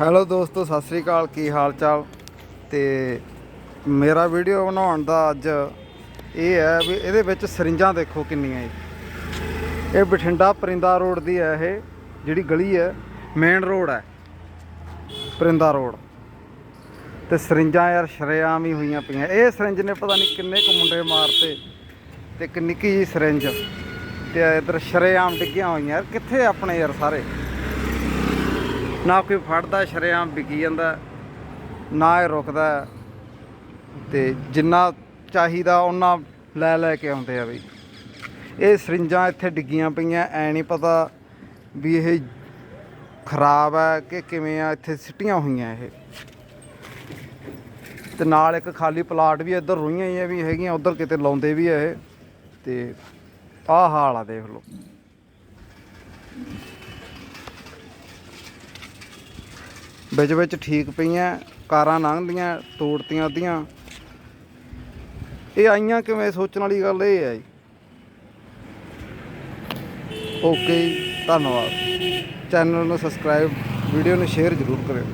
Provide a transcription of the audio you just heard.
Hello ਦੋਸਤੋ, ਸਤਿ ਸ੍ਰੀ ਅਕਾਲ, ਕੀ ਹਾਲ ਚਾਲ ਤੇ ਮੇਰਾ ਵੀਡੀਓ ਬਣਾਉਣ ਦਾ ਅੱਜ ਇਹ ਹੈ ਵੀ ਇਹਦੇ ਵਿੱਚ ਸਰਿੰਜਾਂ ਦੇਖੋ ਕਿੰਨੀਆਂ ਜੀ। ਇਹ ਬਠਿੰਡਾ ਪਰਿੰਦਾ ਰੋਡ ਦੀ ਹੈ ਇਹ, ਜਿਹੜੀ ਗਲੀ ਹੈ ਮੇਨ ਰੋਡ ਹੈ, ਪਰਿੰਦਾ ਰੋਡ। ਤੇ ਸਰਿੰਜਾਂ ਯਾਰ ਸ਼ਰੇਆਮ ਹੀ ਹੋਈਆਂ ਪਈਆਂ। ਇਹ ਸਰਿੰਜ ਨੇ ਪਤਾ ਨਹੀਂ ਕਿੰਨੇ ਕੁ ਮੁੰਡੇ ਮਾਰਤੇ ਤੇ ਇੱਕ ਨਿੱਕੀ ਜੀ ਸਰਿੰਜ ਤੇ ਇਧਰ ਸ਼ਰੇਆਮ ਡਿੱਗੀਆਂ ਹੋਈਆਂ। ਯਾਰ ਕਿੱਥੇ ਆਪਣੇ ਯਾਰ ਸਾਰੇ? ਨਾ ਕੋਈ ਫੜਦਾ, ਸ਼ਰੇਆਮ ਵਿਕੀ ਜਾਂਦਾ, ਨਾ ਇਹ ਰੁਕਦਾ। ਤੇ ਜਿੰਨਾ ਚਾਹੀਦਾ ਉਹਨਾਂ ਲੈ ਲੈ ਕੇ ਆਉਂਦੇ ਆ ਬਈ। ਇਹ ਸਰਿੰਜਾਂ ਇੱਥੇ ਡਿੱਗੀਆਂ ਪਈਆਂ, ਐ ਨਹੀਂ ਪਤਾ ਵੀ ਇਹ ਖਰਾਬ ਹੈ ਕਿ ਕਿਵੇਂ ਆ, ਇੱਥੇ ਸਿੱਟੀਆਂ ਹੋਈਆਂ ਇਹ। ਤੇ ਨਾਲ ਇੱਕ ਖਾਲੀ ਪਲਾਟ ਵੀ ਇੱਧਰ ਰੋਈਆਂ ਹੀ ਆ, ਵੀ ਹੈਗੀਆਂ, ਉੱਧਰ ਕਿਤੇ ਲਾਉਂਦੇ ਵੀ ਆ ਇਹ। ਤੇ ਆਹ ਹਾਲ ਆ, ਦੇਖ ਲਓ। ਵਿੱਚ ਵਿੱਚ ਠੀਕ ਪਈਆਂ ਕਾਰਾਂ ਲੰਘਦੀਆਂ ਤੋੜਤੀਆਂ ਅੱਧੀਆਂ। ਇਹ ਆਈਆਂ ਕਿਵੇਂ? ਸੋਚਣ ਵਾਲੀ ਗੱਲ ਇਹ ਹੈ ਜੀ। ਓਕੇ ਜੀ, ਧੰਨਵਾਦ। ਚੈਨਲ ਨੂੰ ਸਬਸਕ੍ਰਾਈਬ ਵੀਡੀਓ ਨੂੰ ਸ਼ੇਅਰ ਜ਼ਰੂਰ ਕਰਿਓ।